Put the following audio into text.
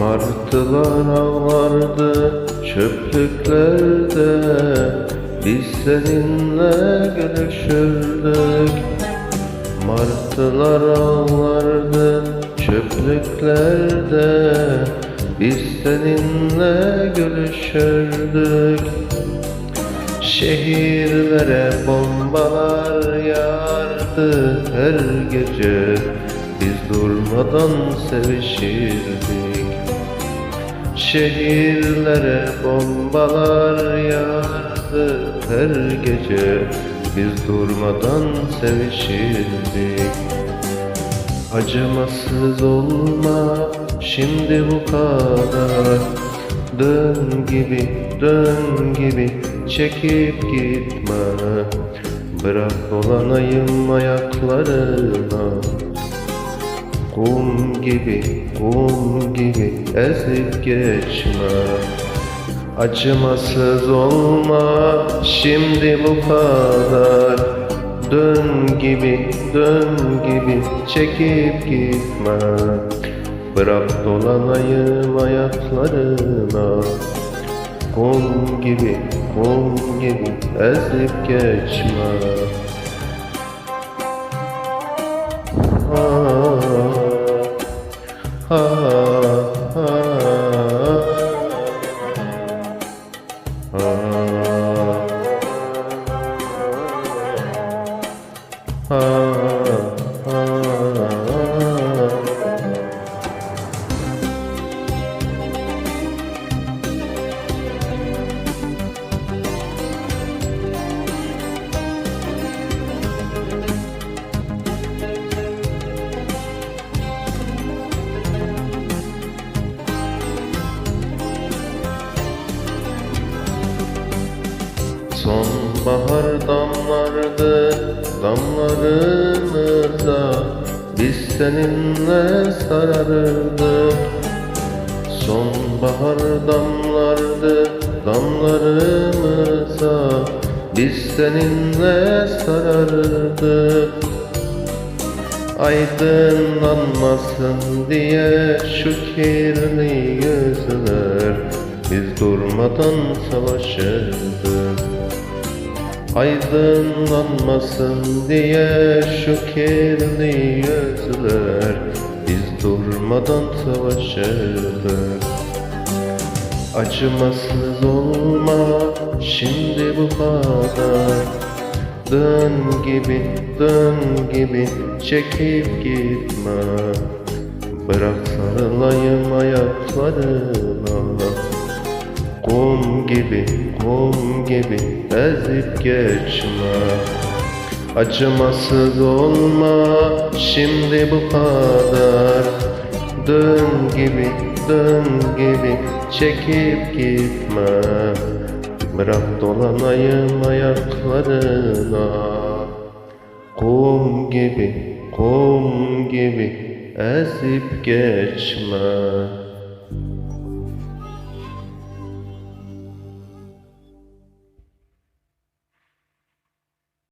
Martılar ağlardı çöplüklerde Biz seninle görüşürdük Martılar ağlardı çöplüklerde. Biz seninle görüşürdük Şehirlere bombalar yağardı. Her gece Biz durmadan sevişirdik Şehirlere bombalar yağardı her gece Biz durmadan sevişirdik. Acımasız olma şimdi bu kadar. Dön gibi dön gibi çekip gitme. Bırak dolanayım ayaklarına. Kum gibi kum gibi ezip geçme Acımasız olma şimdi bu kadar. Dön gibi dön gibi çekip gitme. Bırak dolanayım ayaklarına. Kum gibi kum gibi ezip geçme Oh. Sonbahar damlardı damlarımıza Biz seninle sararırdık Sonbahar damlardı damlarımıza Biz seninle sararırdık Aydınlanmasın diye şu kirli yüzler Biz durmadan savaşırdık Aydınlanmasın diye şu kirli yüzler. Biz durmadan savaşırdık Acımasız olma şimdi bu kadar. Dön gibi dön gibi çekip gitme. Bırak sarılayım ayaklarına Kum gibi kum gibi ezip geçme. Acımasız olma şimdi bu kadar. Dön gibi dön gibi çekip gitme. Bırak dolanayım ayaklarına. Kum gibi kum gibi ezip geçme